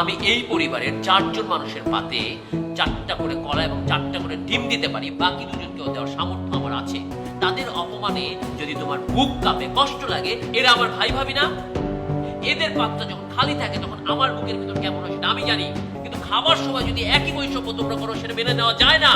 আমি এই পরিবারের চারজন মানুষের পাতে চারটা করে কলা এবং চারটা করে ডিম দিতে পারি, বাকি দুজনকেও দেওয়ার সামর্থ্য আমার আছে। তাদের অপমানে যদি তোমার বুক কাঁপে, কষ্ট লাগে, এরা আমার ভাই ভাবি না? এদের পাত্রটা যখন খালি থাকে, তখন আমার বুকের ভিতর কেমন হয় সেটা আমি জানি। কিন্তু খাবার সময় যদি একই বৈষম্য তোমরা করো, সেটা মেনে নেওয়া যায় না।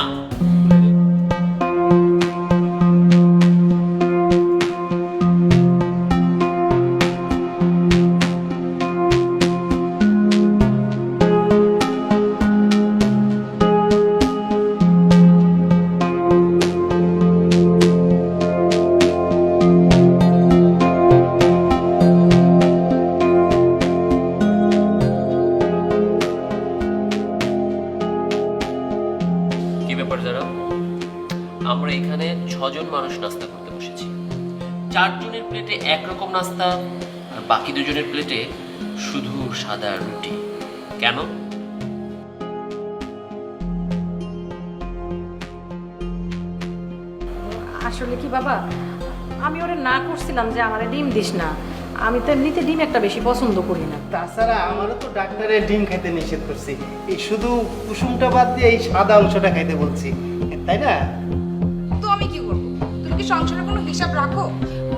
ব্যাপার যারা, আমরা এখানে ছজন মানুষ নাস্তা করতে বসেছি। চারজনের প্লেটে একরকম নাস্তা, আর বাকি দুজনের প্লেটে শুধু সাদা রুটি। কেন? আসলে কি বাবা? আমি ওরে না করছিলাম যে আমারে ডিম দিস না। আমি তো এমনিতে ডিম একটা বেশি পছন্দ করি না। তাছাড়া আমারও তো ডাক্তারের ডিম খাইতে নিষেধ করছি। এই শুধু কুসুমটা বাদ দিয়ে এই সাদা অংশটা খাইতে বলছি। তাই না? তো আমি কি করব? তুমি কি সংসারের কোনো হিসাব রাখো?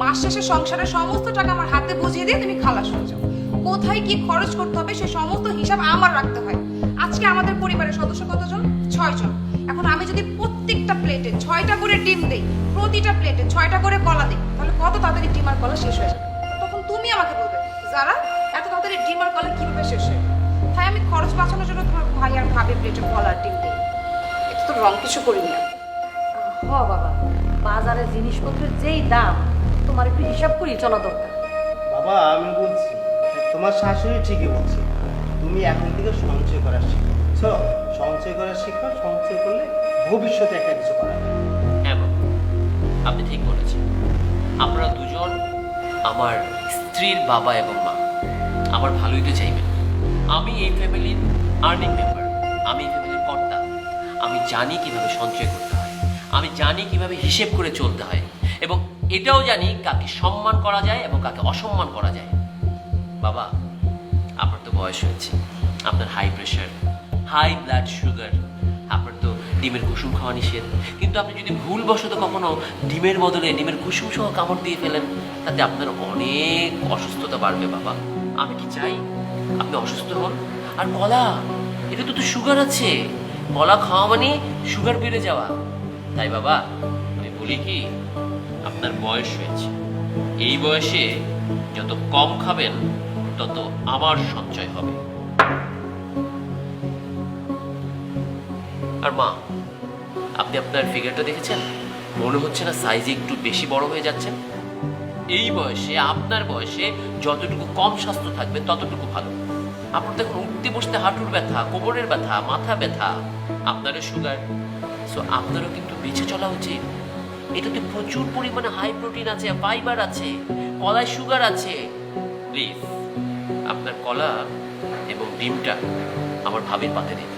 মাস শেষে সংসারের সমস্ত টাকা আমার হাতে বুঝিয়ে দিয়ে তুমি খালাস হয়ে যাও। কোথায় কি খরচ করতে হবে সেই সমস্ত হিসাব আমার রাখতে হয়। আজকে আমাদের পরিবারের সদস্য কতজন? ছয়জন। এখন আমি যদি প্রত্যেকটা প্লেটে ছয়টা করে ডিম দেই প্রতিটা প্লেটে ছয়টা করে কলা দিই তাহলে কত তাড়াতাড়ি ডিম আর কলা শেষ হয়ে যাবে? তুমি আমাকে বলবে। যারা এত তাড়াতাড়ি ডিম আর কলা কীভাবে শেষ হয়? তাই আমি খরচ বাঁচানোর জন্য তোমার ভাই আর ভাবে প্লেটে কলা ডিম দিই। এটা তো রং কিছু করিনি। আমি হ বাবা। বাজারে জিনিসপত্রের যেই দাম তোমার একটু হিসাব করি চলা দরকার। বাবা আমি বলছি তোমার শাশুড়ি ঠিকই বলছে। তুমি এখন থেকে সঞ্চয় করা শিখো। সঞ্চয় করা শিখো সঞ্চয় করলে ভবিষ্যতে একটা কিছু করা যাবে। হ্যাঁ বাবা, আপনি ঠিক বলেছেন। আপনারা দুজন আমার স্ত্রীর বাবা এবং মা। আমার ভালোই তো চাইবেন। আমি এই ফ্যামিলির আর্নিং মেম্বার আমি এই ফ্যামিলির কর্তা। আমি জানি কীভাবে সঞ্চয় করতে হয়, আমি জানি কীভাবে হিসেব করে চলতে হয়, এবং এটাও জানি কাকে সম্মান করা যায় এবং কাকে অসম্মান করা যায়। বাবা, আপনার তো বয়স হয়েছে। আপনার high pressure high blood sugar আপনার তো ডিমের কুসুম খাওয়া নিষেধ। কিন্তু আপনি যদি ভুলবশত কখনো ডিমের বদলে ডিমের কুসুম সহ কামড় দিয়ে ফেলেন, তাতে আপনার অনেক অসুস্থতা বাড়বে, বাবা। আমি কি চাই? আপনি অসুস্থ হন? আর কলা এটা তো তো সুগার আছে। কলা খাওয়া মানে সুগার বেড়ে যাওয়া। তাই বাবা, আমি বলি কি, আপনার বয়স হয়েছে। এই বয়সে যত কম খাবেন, তত আমার সঞ্চয় হবে। আর মা, আপনি আপনার ফিগারটা দেখেছেন? মনে হচ্ছে না সাইজে একটু বেশি বড় হয়ে যাচ্ছেন। এই বয়সে, আপনার বয়সে যতটুকু কম স্বাস্থ্য থাকবে, ততটুকু ভালো। আপনার দেখুন উঠতে বসতে হাঁটুর ব্যথা, কোমরের ব্যথা, মাথা ব্যথা, আপনারও সুগার সো আপনারও কিন্তু বেঁচে চলা উচিত। এটাতে প্রচুর পরিমাণে হাই প্রোটিন আছে ফাইবার আছে, কলায় সুগার আছে। প্লিজ আপনার কলা এবং ডিমটা আমার ভাবির পাতে দিন।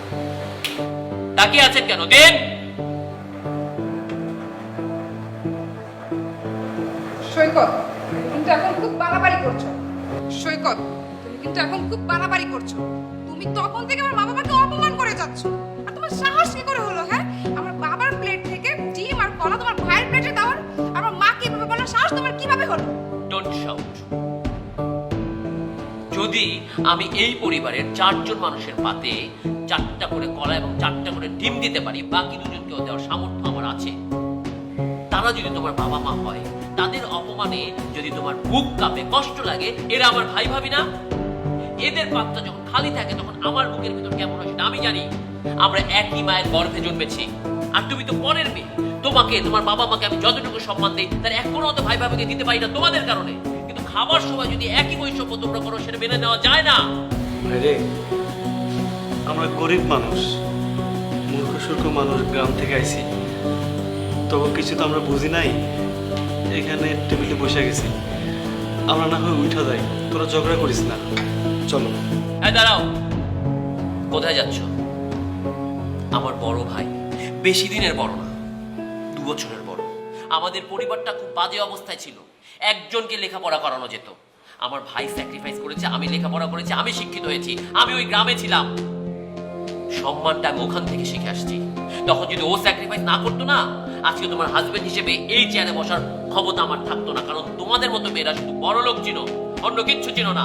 তাকিয়ে আছেন কেন? দেন। সৈকত কিন্তু এখন খুব বাড়াবাড়ি করছ। সৈকত, তুমি কিন্তু এখন খুব বাড়াবাড়ি করছ। তুমি তখন থেকে আমার মা বাবাকে অপমান করে যাচ্ছ। আর তোমার সাহস কি করে হলো? যদি আমি এই পরিবারের চারজন মানুষের পাতে চারটা করে কলা এবং চারটা করে ডিম দিতে পারি, বাকি দুজনকেও দেওয়ার সামর্থ্য আমার আছে। তারা যদি তোমার বাবা মা হয়, তাদের অপমানে যদি তোমার বুক কাঁপে, কষ্ট লাগে, এরা আমার ভাই ভাবি না? এদের পাত্রটা যখন খালি থাকে, তখন আমার বুকের ভিতর কেমন হয় আমি জানি। আমরা একই মায়ের গর্ভে জন্মেছি। আর তুমি তো পরের মেয়ে। তোমাকে, তোমার বাবা মাকে আমি যতটুকু সম্মান দিই, তার এক কোনো তো ভাই ভাবিকে দিতে পারি না তোমাদের কারণে। খাবার সময় যদি একই বৈষম্য তোমরা করো সেটা মেনে নেওয়া যায় না। রে আমরা গরিব মানুষ মূর্খ সূর্খ মানুষ গ্রাম থেকে আইছি। তবু কিছু তো আমরা বুঝি নাই এখানে টেবিলে বসে গেছি। আমরা না হয় উঠা যাই তোরা ঝগড়া করিস না। চলো। হ্যাঁ দাঁড়াও কোথায় যাচ্ছ? আমার বড় ভাই বেশি দিনের বড় না দু বছরের বড়। আমাদের পরিবারটা খুব বাজে অবস্থায় ছিল। একজনকে লেখাপড়া করানো যেত। আমার ভাই স্যাক্রিফাইস করেছে, আমি লেখাপড়া করেছি, আমি শিক্ষিত হয়েছি, আমি ওই গ্রামে ছিলাম। সম্মানটা আমি ওখান থেকে শিখে আসছি। তখন যদি ও স্যাক্রিফাইস না করতো না, আজকে তোমার হাজবেন্ড হিসেবে এই চেয়ারে বসার ক্ষমতা আমার থাকতো না, কারণ তোমাদের মতো মেয়েরা শুধু বড় লোক চিন অন্য কিচ্ছু চিন না।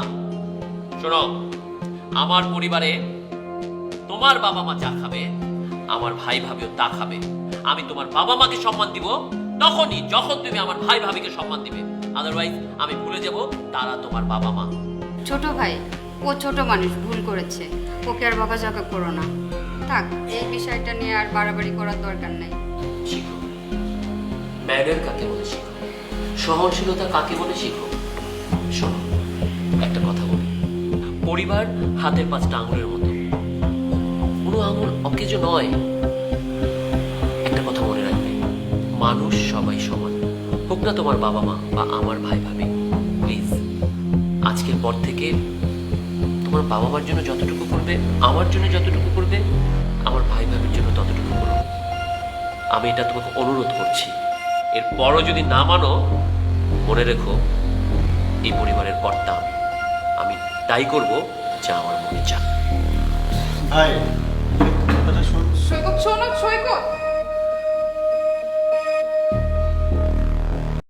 শোনো, আমার পরিবারে তোমার বাবা মা যা খাবে, আমার ভাই ভাবিও তা খাবে। আমি তোমার বাবা মাকে সম্মান দিব তখনই যখন তুমি আমার ভাই ভাবিকে সম্মান দিবে আদারওয়াইজ আমি ভুলে যাব তারা তোমার বাবা মা। ছোট ভাই ও ছোট মানুষ ভুল করেছে। ওকে আর বকাঝকা করো না। থাক এই বিষয়টা নিয়ে আর বাড়াবাড়ি করার দরকার নেই। শিখো। ম্যানার কাকে বলে শিখো? সহনশীলতা কাকে বলে শিখো? শোনো একটা কথা বলি। পরিবার হাতের পাঁচটা আঙুলের মতো। কোনো আঙুল অকেজ নয়। মানুষ সবাই সমান। হোক না তোমার বাবা মা বা আমার ভাই ভাবি প্লিজ আজকের পর থেকে তোমার বাবা মার জন্য যতটুকু করবে আমার জন্য যতটুকু করবে আমার ভাই ভাবির জন্য ততটুকু করো আমি এটা তোমাকে অনুরোধ করছি। এরপরও যদি না মানো মনে রেখো এই পরিবারের কর্তা আমি। আমি তাই করব যা আমার মনে চায়। ভাই সৈকত শোনো সৈকত।